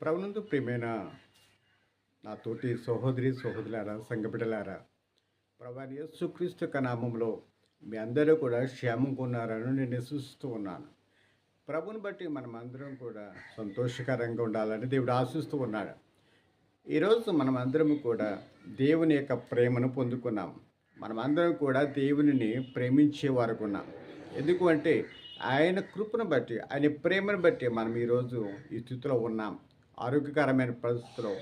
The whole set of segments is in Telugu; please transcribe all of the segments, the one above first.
ప్రభునందు ప్రియమైన నా తోటి సహోదరి సహోదరులారా సంగపిడలారా ప్రభా యేసుక్రీస్తు యొక్క నామంలో మీ అందరూ కూడా క్షేమంగా ఉన్నారని నేను విశ్వసిస్తూ ఉన్నాను. ప్రభుని బట్టి మనమందరం కూడా సంతోషకరంగా ఉండాలని దేవుడు ఆశిస్తూ ఉన్నాడు. ఈరోజు మనం అందరం కూడా దేవుని యొక్క ప్రేమను పొందుకున్నాం. మనమందరం కూడా దేవునిని ప్రేమించే వారికి ఉన్నాం. ఎందుకు అంటే ఆయన కృపను బట్టి ఆయన ప్రేమను బట్టి మనం ఈరోజు ఈ స్థితిలో ఉన్నాం. ఆరోగ్యకరమైన పరిస్థితిలో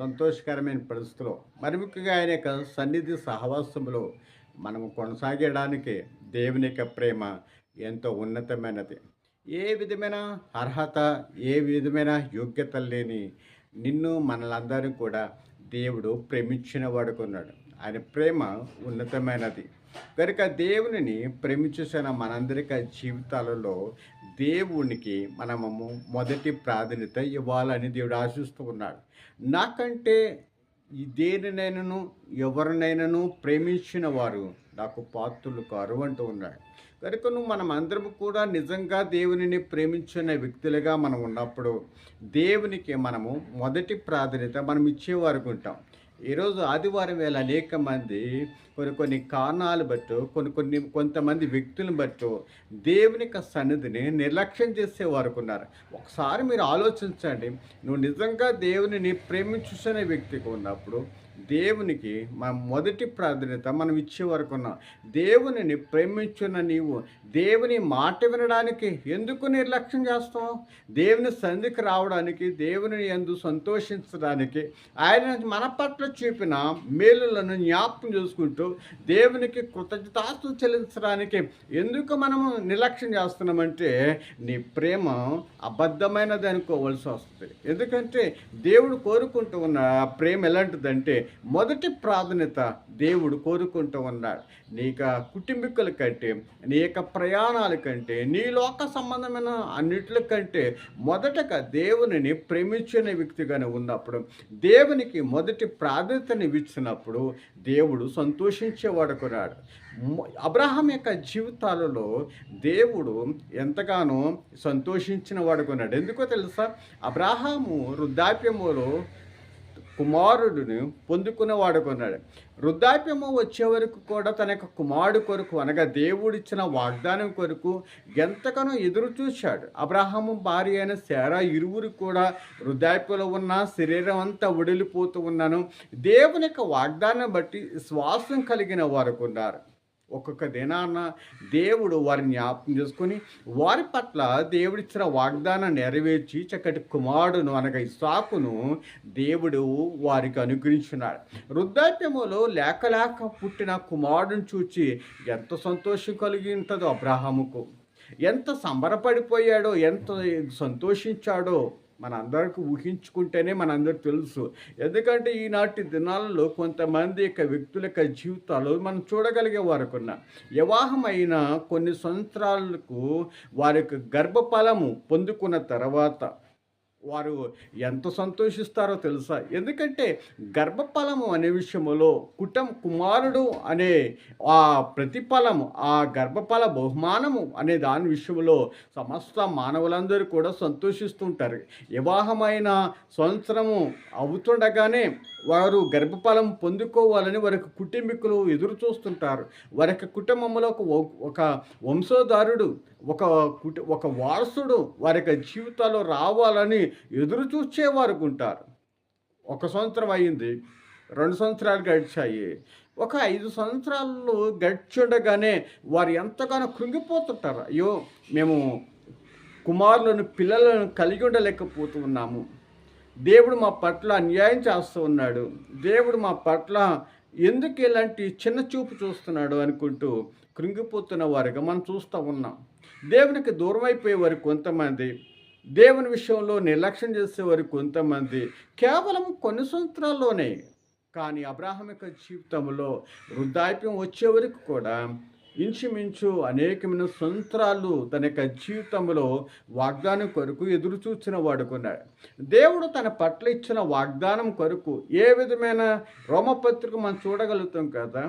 సంతోషకరమైన పరిస్థితిలో మరి ముఖ్యంగా ఆయన యొక్క సన్నిధి సహవాసంలో మనం కొనసాగడానికి దేవుని యొక్క ప్రేమ ఎంతో ఉన్నతమైనది. ఏ విధమైన అర్హత ఏ విధమైన యోగ్యత లేని నిన్ను మనలందరూ కూడా దేవుడు ప్రేమించిన వాడుకున్నాడు. ఆయన ప్రేమ ఉన్నతమైనది. కనుక దేవునిని ప్రేమించేసిన మనందరికీ జీవితాలలో దేవునికి మనము మొదటి ప్రాధాన్యత ఇవ్వాలని దేవుడు ఆశిస్తూ ఉన్నాడు. నాకంటే దేనినైనను దేనినైనాను ఎవరినైనాను ప్రేమించిన వారు నాకు పాత్రులు కారు అంటూ ఉన్నాడు. కనుక నువ్వు మనం అందరం కూడా నిజంగా దేవునిని ప్రేమించిన వ్యక్తులుగా మనం ఉన్నప్పుడు దేవునికి మనము మొదటి ప్రాధాన్యత మనం ఇచ్చేవారుకుంటాం ఈరోజు ఆదివారం వేళ అనేక మంది కొన్ని కొన్ని కారణాలు బట్టు కొన్ని కొన్ని కొంతమంది వ్యక్తులను బట్టు దేవుని యొక్క సన్నిధిని నిర్లక్ష్యం చేసే వారు ఉన్నారు. ఒకసారి మీరు ఆలోచించండి. నువ్వు నిజంగా దేవునిని ప్రేమించుకునే వ్యక్తిగా ఉన్నప్పుడు దేవునికి మన మొదటి ప్రాధాన్యత మనం ఇచ్చే వరకు ఉన్నాం. దేవునిని ప్రేమించున్న నీవు దేవుని మాట వినడానికి ఎందుకు నిర్లక్ష్యం చేస్తావు? దేవుని సంధికి రావడానికి దేవుని ఎందు సంతోషించడానికి ఆయన మన పట్ల చూపిన మేలులను జ్ఞాపకం చేసుకుంటూ దేవునికి కృతజ్ఞతాస్తు చెల్లించడానికి ఎందుకు మనము నిర్లక్ష్యం చేస్తున్నామంటే నీ ప్రేమ అబద్ధమైనది అనుకోవాల్సి వస్తుంది. ఎందుకంటే దేవుడు కోరుకుంటూ ఉన్న ప్రేమ ఎలాంటిదంటే మొదటి ప్రాధాన్యత దేవుడు కోరుకుంటూ ఉన్నాడు. నీ యొక్క కుటుంబీకుల కంటే నీ యొక్క ప్రయాణాల కంటే నీ లోక సంబంధమైన అన్నిటి కంటే మొదటగా దేవునిని ప్రేమించిన వ్యక్తిగానే ఉన్నప్పుడు దేవునికి మొదటి ప్రాధాన్యతని ఇచ్చినప్పుడు దేవుడు సంతోషించేవాడుకున్నాడు అబ్రహాం యొక్క జీవితాలలో దేవుడు ఎంతగానో సంతోషించిన వాడుకున్నాడు ఎందుకో తెలుసా? అబ్రహాము వృద్ధాప్యములో కుమారుడిని పొందుకున్న వాడుకున్నాడు వృద్ధాప్యము వచ్చే వరకు కూడా తన యొక్క కుమారుడు కొరకు అనగా దేవుడిచ్చిన వాగ్దానం కొరకు ఎంతగానో ఎదురు చూశాడు. అబ్రహాము భార్య అయిన శారా ఇరువురు కూడా వృద్ధాప్యలో ఉన్న శరీరం అంతా ఉడిలిపోతూ ఉన్నాను. దేవుని యొక్క వాగ్దానం బట్టి శ్వాసం కలిగిన వారు ఉన్నారు ఒక్కొక్క దినాన దేవుడు వారిని జ్ఞాపకం చేసుకొని వారి పట్ల దేవుడిచ్చిన వాగ్దానం నెరవేర్చి చక్కటి కుమారుడును అనగా ఇసాకును దేవుడు వారికి అనుగ్రహించున్నాడు వృద్ధాప్యములో లేక లేక పుట్టిన కుమారుడును చూచి ఎంత సంతోషం కలిగి ఉంటుందో అబ్రహాముకు. ఎంత సంబరపడిపోయాడో ఎంత సంతోషించాడో మన అందరికీ ఊహించుకుంటేనే మనందరికి తెలుసు. ఎందుకంటే ఈనాటి దినాలలో కొంతమంది యొక్క వ్యక్తుల యొక్క జీవితాలు మనం చూడగలిగే వారుకున్న వివాహమైన కొన్ని సంవత్సరాలకు వారి యొక్క గర్భఫలము పొందుకున్న తర్వాత వారు ఎంత సంతోషిస్తారో తెలుసా? ఎందుకంటే గర్భఫలము అనే విషయంలో కుటం కుమారుడు అనే ఆ ప్రతిఫలము ఆ గర్భఫల బహుమానము అనే దాని విషయంలో సమస్త మానవులందరూ కూడా సంతోషిస్తుంటారు. వివాహమైన సంవత్సరము అవుతుండగానే వారు గర్భఫలం పొందుకోవాలని వారి కుటుంబీకులు ఎదురు చూస్తుంటారు. వారి కుటుంబంలో ఒక వంశోదారుడు ఒక కుటు ఒక వారసుడు వారి యొక్క జీవితాల్లో రావాలని ఎదురు చూసేవారు ఉంటారు. ఒక సంవత్సరం అయింది రెండు సంవత్సరాలు గడిచాయి. ఒక ఐదు సంవత్సరాలు గడిచుండగానే వారు ఎంతగానో కృంగిపోతుంటారు. అయ్యో మేము కుమారులను పిల్లలను కలిగి ఉండలేకపోతున్నాము. దేవుడు మా పట్ల అన్యాయం చేస్తూ ఉన్నాడు. దేవుడు మా పట్ల ఎందుకు ఇలాంటి చిన్న చూపు చూస్తున్నాడు అనుకుంటూ కృంగిపోతున్న వారిగా మనం చూస్తూ ఉన్నాం. దేవునికి దూరం అయిపోయే వారు కొంతమంది. దేవుని విషయంలో నిర్లక్ష్యం చేసేవారు కొంతమంది. కేవలం కొన్ని సంవత్సరాల్లోనే. కానీ అబ్రాహం యొక్క జీవితంలో వృద్ధాప్యం వచ్చే వరకు కూడా ఇంచుమించు అనేకమైన సంవత్సరాలు తన యొక్క జీవితంలో వాగ్దానం కొరకు ఎదురు చూచిన వాడుకున్నాడు దేవుడు తన పట్ల ఇచ్చిన వాగ్దానం కొరకు ఏ విధమైన రోమపత్రిక మనం చూడగలుగుతాం కదా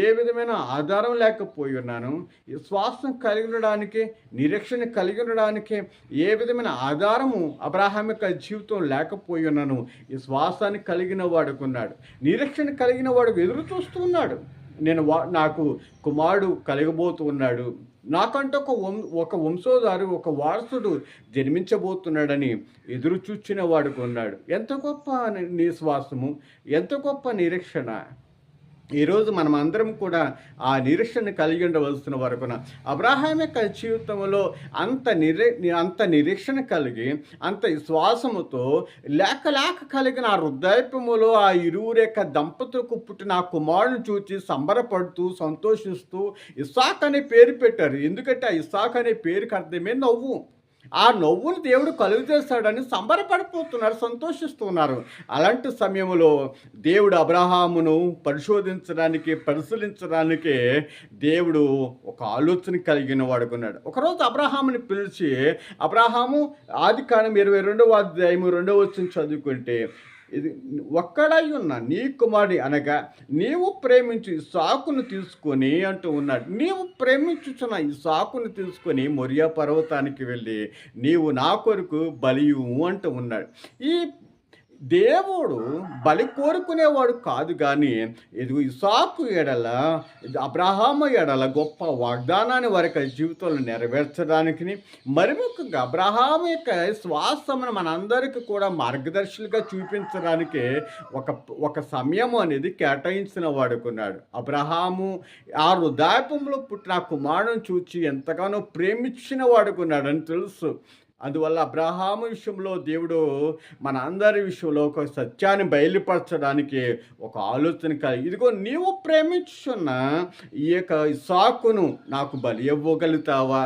ఏ విధమైన ఆధారం లేకపోయి ఉన్నాను ఈ శ్వాసం కలిగి ఉండడానికి నిరీక్షణ కలిగి ఉండడానికి ఏ విధమైన ఆధారము అబ్రాహాం యొక్క జీవితం లేకపోయి ఉన్నాను ఈ శ్వాసాన్ని కలిగిన వాడుకున్నాడు నిరీక్షణ కలిగిన వాడుకు ఎదురు చూస్తూ ఉన్నాడు. నేను వా నాకు కుమారుడు కలగబోతున్నాడు. నాకంటే ఒక వం ఒక వంశోదారు ఒక వారసుడు జన్మించబోతున్నాడని ఎదురు చూచిన వాడుకున్నాడు ఎంత గొప్ప నిశ్వాసము ఎంత గొప్ప నిరీక్షణ. ఈరోజు మనం అందరం కూడా ఆ నిరీక్షణ కలిగి ఉండవలసిన వరకున అబ్రాహాం యొక్క జీవితంలో అంత నిరీ అంత నిరీక్షణ కలిగి అంత విశ్వాసముతో లేక లేక కలిగిన ఆ హృదయపములో ఆ ఇరువురు యొక్క దంపతులకు పుట్టిన ఆ కుమారుని చూచి సంబరపడుతూ సంతోషిస్తూ ఇసాక్ అనే పేరు పెట్టారు. ఎందుకంటే ఆ ఇసాక్ అనే పేరుకి అర్థమే నవ్వు. ఆ నవ్వును దేవుడు కలుగు చేస్తాడని సంబరపడిపోతున్నారు సంతోషిస్తున్నారు. అలాంటి సమయంలో దేవుడు అబ్రహామును పరిశోధించడానికి పరిశీలించడానికి దేవుడు ఒక ఆలోచన కలిగిన వాడుకున్నాడు. ఒకరోజు అబ్రహాముని పిలిచి అబ్రహాము ఆది కాలం ఇరవై రెండవ అధ్యాయము రెండవ వచ్చిన చదువుకుంటే ఇది ఒక్కడై ఉన్న నీ కుమారుడి అనగా నీవు ప్రేమించు ఈ సాకును తీసుకొని అంటూ ఉన్నాడు. నీవు ప్రేమించుచున్న ఈ సాకును తీసుకొని మొరియా పర్వతానికి వెళ్ళి నీవు నా కొరకు బలియు అంటూ ఉన్నాడు. ఈ దేవుడు బలి కోరుకునేవాడు కాదు కానీ ఇది ఇసాకు ఎడల అబ్రహాము ఎడల గొప్ప వాగ్దానాన్ని వారి జీవితంలో నెరవేర్చడానికి మరి ముఖ్యంగా అబ్రహాం యొక్క శ్వాసమును మనందరికీ కూడా మార్గదర్శులుగా చూపించడానికి ఒక ఒక సమయం అనేది కేటాయించిన వాడుకున్నాడు అబ్రహాము ఆ హృదయపంలో పుట్టిన కుమారుని చూచి ఎంతగానో ప్రేమించిన వాడుకున్నాడని తెలుసు. అందువల్ల అబ్రహాము విషయంలో దేవుడు మన అందరి విషయంలో ఒక సత్యాన్ని బయలుపరచడానికి ఒక ఆలోచన కలిగి ఇదిగో నీవు ప్రేమించున్న ఈ యొక్క సాకును నాకు బలి ఇవ్వగలుగుతావా?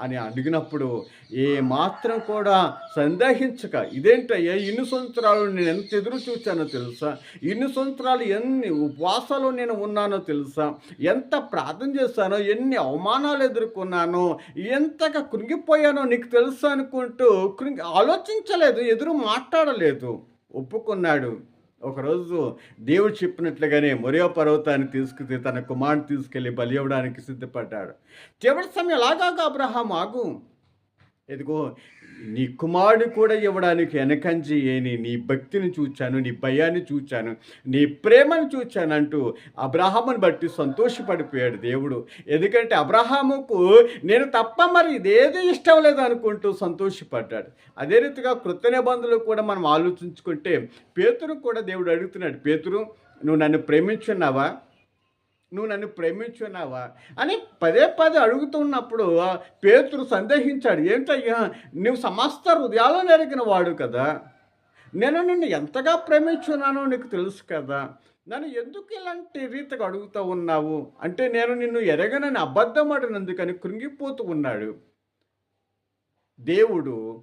అని అడిగినప్పుడు ఏ మాత్రం కూడా సందేహించక ఇదేంటయ్యా ఇన్ని సంవత్సరాలు నేను ఎంత ఎదురు చూచానో తెలుసా? ఇన్ని సంవత్సరాలు ఎన్ని ఉపవాసాలు నేను ఉన్నానో తెలుసా? ఎంత ప్రార్థన చేశానో ఎన్ని అవమానాలు ఎదుర్కొన్నానో ఎంతగా కృంగిపోయానో నీకు తెలుసా? అనుకుంటూ కృంగి ఆలోచించలేదు ఎదురు మాట్లాడలేదు. ఒప్పుకున్నాడు. ఒకరోజు దేవుడు చెప్పినట్లుగానే మొరియో పర్వతాన్ని తీసుకుని తన కుమారుని తీసుకెళ్ళి బలి ఇవ్వడానికి సిద్ధపడ్డాడు. చివరి సమయం లాగాక అబ్రహాం ఆగు. ఎదుగో నీ కుమారుడు కూడా ఇవ్వడానికి వెనకంజి ఏని నీ భక్తిని చూచాను నీ భయాన్ని చూచాను నీ ప్రేమను చూచాను అంటూ అబ్రహామును బట్టి సంతోషపడిపోయాడు దేవుడు. ఎందుకంటే అబ్రహాముకు నేను తప్ప మరి ఇదేది ఇష్టం లేదనుకుంటూ సంతోషపడ్డాడు. అదే రీతిగా కృత నిబంధనలు కూడా మనం ఆలోచించుకుంటే పేతురు కూడా దేవుడు అడుగుతున్నాడు పేతురు నువ్వు నన్ను ప్రేమించున్నావా? నువ్వు నన్ను ప్రేమించున్నావా? అని పదే పదే అడుగుతున్నప్పుడు పేతురు సందేహించాడు. ఏంటయ్యా నువ్వు సమస్త హృదయాలు నెరిగిన వాడు కదా. నేను నిన్ను ఎంతగా ప్రేమించున్నానో నీకు తెలుసు కదా. నన్ను ఎందుకు ఇలాంటి రీతిగా అడుగుతూ ఉన్నావు? అంటే నేను నిన్ను ఎరగనని అబద్ధం ఆడినందుకని కృంగిపోతూ ఉన్నాడు. దేవుడు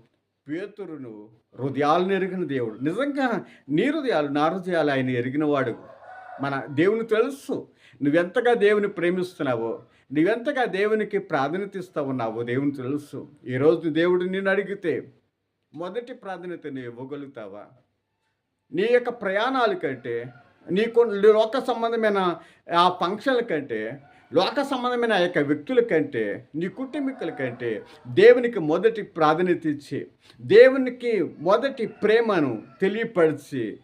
పేతురును హృదయాలను ఎరిగిన దేవుడు. నిజంగా నీ హృదయాలు నా హృదయాలు ఆయన ఎరిగినవాడు. మన దేవుని తెలుసు. నువ్వెంతగా దేవుని ప్రేమిస్తున్నావో నువ్వెంతగా దేవునికి ప్రాధాన్యత ఇస్తా ఉన్నావో దేవుని తెలుసు. ఈరోజు దేవుడు నిన్ను అడిగితే మొదటి ప్రాధాన్యత నువ్వు ఇవ్వగలుగుతావా? నీ యొక్క ప్రయాణాల కంటే నీకు లోక సంబంధమైన ఆ ఫంక్షన్ల కంటే లోక సంబంధమైన ఆ యొక్క వ్యక్తుల కంటే నీ కుటుంబీకుల కంటే దేవునికి మొదటి ప్రాధాన్యత ఇచ్చి దేవునికి మొదటి ప్రేమను తెలియపరిచి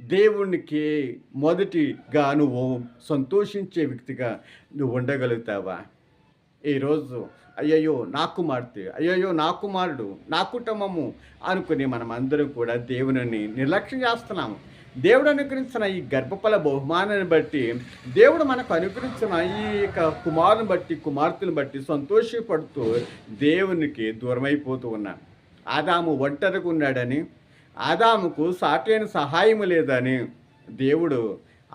దేవునికి మొదటిగా నువ్వు సంతోషించే వ్యక్తిగా నువ్వు ఉండగలుగుతావా? ఈరోజు అయ్యయ్యో నా కుమార్తె అయ్యయ్యో నా కుమారుడు నా కుటుంబము అనుకుని మనం అందరం కూడా దేవుని నిర్లక్ష్యం చేస్తున్నాము. దేవుడు అనుగ్రహించిన ఈ గర్భఫల బహుమానాన్ని బట్టి దేవుడు మనకు అనుగ్రహించిన ఈ యొక్క కుమారుని బట్టి కుమార్తెను బట్టి సంతోషపడుతూ దేవునికి దూరమైపోతూ ఉన్నాను ఆదాము ఒంటరిగా ఉన్నాడని ఆదాముకు సాటైన సహాయము లేదని దేవుడు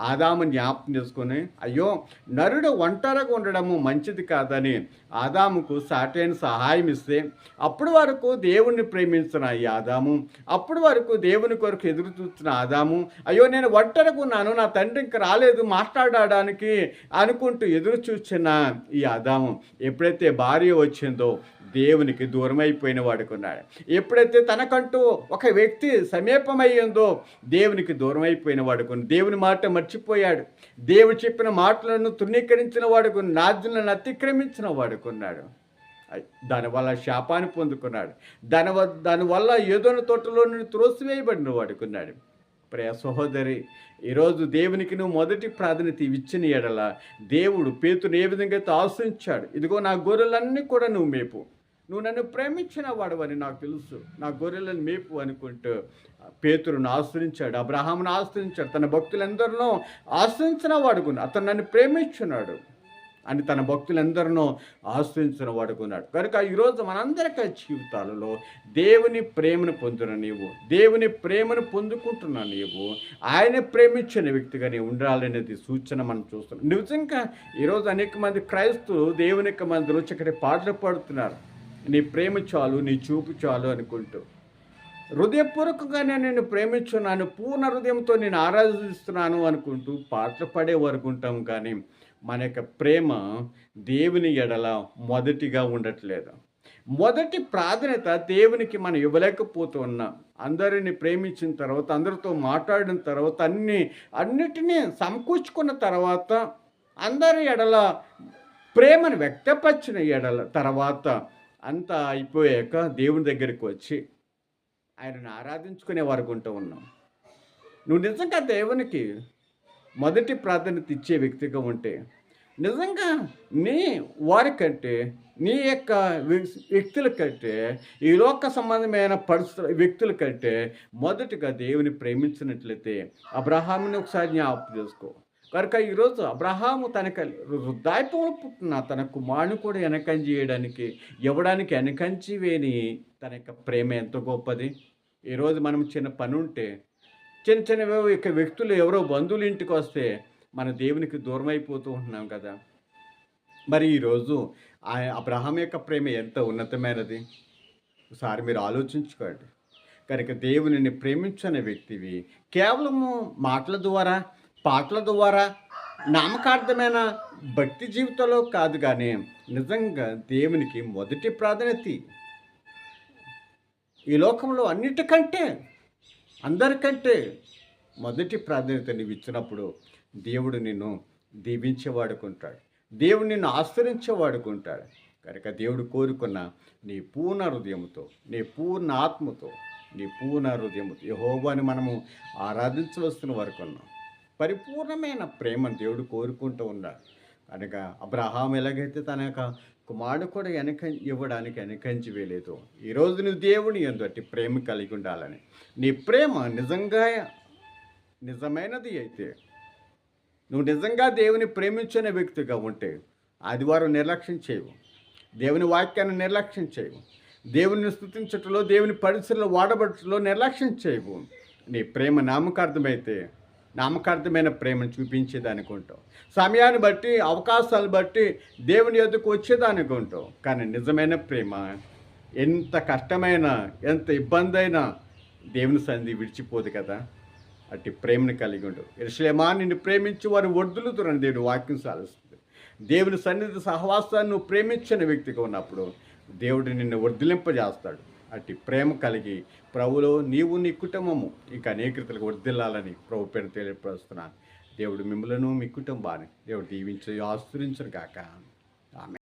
ఆదాము జ్ఞాపకం చేసుకొని అయ్యో నరుడు ఒంటరిగా ఉండడము మంచిది కాదని ఆదాముకు సాటైన సహాయం ఇస్తే అప్పటి వరకు దేవుణ్ణి ప్రేమించిన ఈ ఆదాము అప్పటి వరకు దేవుని కొరకు ఎదురు చూస్తున్న ఆదాము అయ్యో నేను ఒంటరిగా ఉన్నాను నా తండ్రి ఇంకా రాలేదు మాట్లాడడానికి అనుకుంటూ ఎదురు చూసిన ఈ ఆదాము ఎప్పుడైతే భార్య వచ్చిందో దేవునికి దూరం అయిపోయిన వాడుకున్నాడు ఎప్పుడైతే తనకంటూ ఒక వ్యక్తి సమీపమయ్యిందో దేవునికి దూరం అయిపోయిన వాడుకుని దేవుని మాట మర్చిపోయాడు. దేవుడు చెప్పిన మాటలను తృణీకరించిన వాడుకు నాద్యులను అతిక్రమించిన వాడుకున్నాడు దానివల్ల శాపాన్ని పొందుకున్నాడు. దాని దానివల్ల ఏదోని తోటలో నుండి త్రోసివేయబడిన వాడుకున్నాడు ప్రియ సహోదరి ఈరోజు దేవునికి నువ్వు మొదటి ప్రాధాన్యత ఇచ్చిన ఎడల దేవుడు పేతును ఏ విధంగా అయితే ఆశ్రయించాడు ఇదిగో నా గొర్రెలన్నీ కూడా నువ్వు మేపు. నువ్వు నన్ను ప్రేమించిన వాడవని నాకు తెలుసు. నా గొర్రెలను మేపు అనుకుంటూ పేతురును ఆశ్రయించాడు అబ్రహామును ఆశ్రయించాడు తన భక్తులందరినో ఆశ్రయించిన వాడుకున్నాడు. అతను నన్ను ప్రేమించున్నాడు అని తన భక్తులందరినో ఆశ్రయించిన వాడుకున్నాడు. కనుక ఈరోజు మనందరికీ జీవితాలలో దేవుని ప్రేమను పొందిన నీవు దేవుని ప్రేమను పొందుకుంటున్న నీవు ఆయన ప్రేమించిన వ్యక్తిగా నీవు ఉండాలనేది సూచన మనం చూస్తున్నాం. నిజంగా ఈరోజు అనేక మంది క్రైస్తవులు దేవుని యొక్క మందిలో చక్కటి పాటలు పాడుతున్నారు. నీ ప్రేమ చాలు నీ చూపు చాలు అనుకుంటూ. హృదయపూర్వకంగానే నేను ప్రేమించున్నాను పూర్ణ హృదయంతో నేను ఆరాధిస్తున్నాను అనుకుంటూ పాటలు పడే వరకు ఉంటాం కానీ మన యొక్క ప్రేమ దేవుని ఎడల మొదటిగా ఉండట్లేదు. మొదటి ప్రాధాన్యత దేవునికి మనం ఇవ్వలేకపోతూ ఉన్నాం. అందరిని ప్రేమించిన తర్వాత అందరితో మాట్లాడిన తర్వాత అన్ని అన్నిటినీ సమకూర్చుకున్న తర్వాత అందరి ఎడల ప్రేమను వ్యక్తపరిచిన ఎడల తర్వాత అంతా అయిపోయాక దేవుని దగ్గరికి వచ్చి ఆయనను ఆరాధించుకునే వరకు ఉంటూ ఉన్నాం. నువ్వు నిజంగా దేవునికి మొదటి ప్రాధాన్యత ఇచ్చే వ్యక్తిగా ఉంటే నిజంగా నీ వారికంటే నీ యొక్క వ్యక్తుల కంటే ఈ లోక సంబంధమైన పరిస్థితుల వ్యక్తుల కంటే మొదటిగా దేవుని ప్రేమించినట్లయితే అబ్రహాముని ఒకసారి జ్ఞాపకం చేసుకో. కనుక ఈరోజు అబ్రహాము తనక వృద్ధాప్యంలో పుట్టిన తన కుమారుని కూడా వెనకంజి చేయడానికి ఇవ్వడానికి వెనకంచి వేని తన యొక్క ప్రేమ ఎంత గొప్పది. ఈరోజు మనం చిన్న పని ఉంటే చిన్న చిన్న యొక్క వ్యక్తులు ఎవరో బంధువులు ఇంటికి వస్తే మన దేవునికి దూరం అయిపోతూ ఉంటున్నాం కదా. మరి ఈరోజు ఆ అబ్రహాం యొక్క ప్రేమ ఎంత ఉన్నతమైనది? ఒకసారి మీరు ఆలోచించుకోండి. కనుక దేవుని ప్రేమించని వ్యక్తివి కేవలము మాటల ద్వారా పాటల ద్వారా నామకార్థమైన భక్తి జీవితంలో కాదు కానీ నిజంగా దేవునికి మొదటి ప్రాధాన్యత ఈ లోకంలో అన్నిటికంటే అందరికంటే మొదటి ప్రాధాన్యత నీవు ఇచ్చినప్పుడు దేవుడు నిన్ను దీవించేవాడుకుంటాడు. దేవుడు నిన్ను ఆశ్రయించేవాడుకుంటాడు. కనుక దేవుడు కోరుకున్న నీ పూర్ణ హృదయంతో నీ పూర్ణ ఆత్మతో నీ పూర్ణ హృదయంతో యెహోవాని మనము ఆరాధించవలసిన వరకు ఉన్నాం. పరిపూర్ణమైన ప్రేమను దేవుడు కోరుకుంటూ ఉన్నాడు. కనుక అబ్రహాం ఎలాగైతే తన యొక్క కుమారుడు కూడా వెనక ఇవ్వడానికి వెనకంచి వేయలేదు ఈరోజు నువ్వు దేవుని ఎందుకంటే ప్రేమ కలిగి ఉండాలని. నీ ప్రేమ నిజంగా నిజమైనది అయితే నువ్వు నిజంగా దేవుని ప్రేమించిన వ్యక్తిగా ఉంటే ఆదివారం నిర్లక్ష్యం చేయవు. దేవుని వాక్యాన్ని నిర్లక్ష్యం చేయవు. దేవుని స్థుతించటంలో దేవుని పరిస్థితుల్లో వాడబట్టలో నిర్లక్ష్యం చేయవు. నీ ప్రేమ నామకార్థమైతే నామకార్థమైన ప్రేమను చూపించేదానికి సమయాన్ని బట్టి అవకాశాలు బట్టి దేవుని ఎదుకు వచ్చేదానికి కానీ నిజమైన ప్రేమ ఎంత కష్టమైన ఎంత ఇబ్బంది అయినా దేవుని సంధి విడిచిపోదు కదా. అట్టి ప్రేమను కలిగి ఉండు. ఎరుసలేమా నిన్ను ప్రేమించి వారు వర్దులుతురని దేవుని వాక్యం సాధిస్తుంది. దేవుని సన్నిధి సహవాసాన్ని నువ్వు ప్రేమించిన వ్యక్తిగా ఉన్నప్పుడు దేవుడు నిన్ను వర్ధిలింపజేస్తాడు. అట్టి ప్రేమ కలిగి ప్రభులో నీవు నీ కుటుంబము. ఇంకా అనేకృతలకు వర్దిల్లాలని ప్రభు పేరు తెలియపరుస్తున్నాను. దేవుడు మిమ్మలను మీ కుటుంబాన్ని దేవుడు దీవించి ఆశ్రయించను కాక ఆమె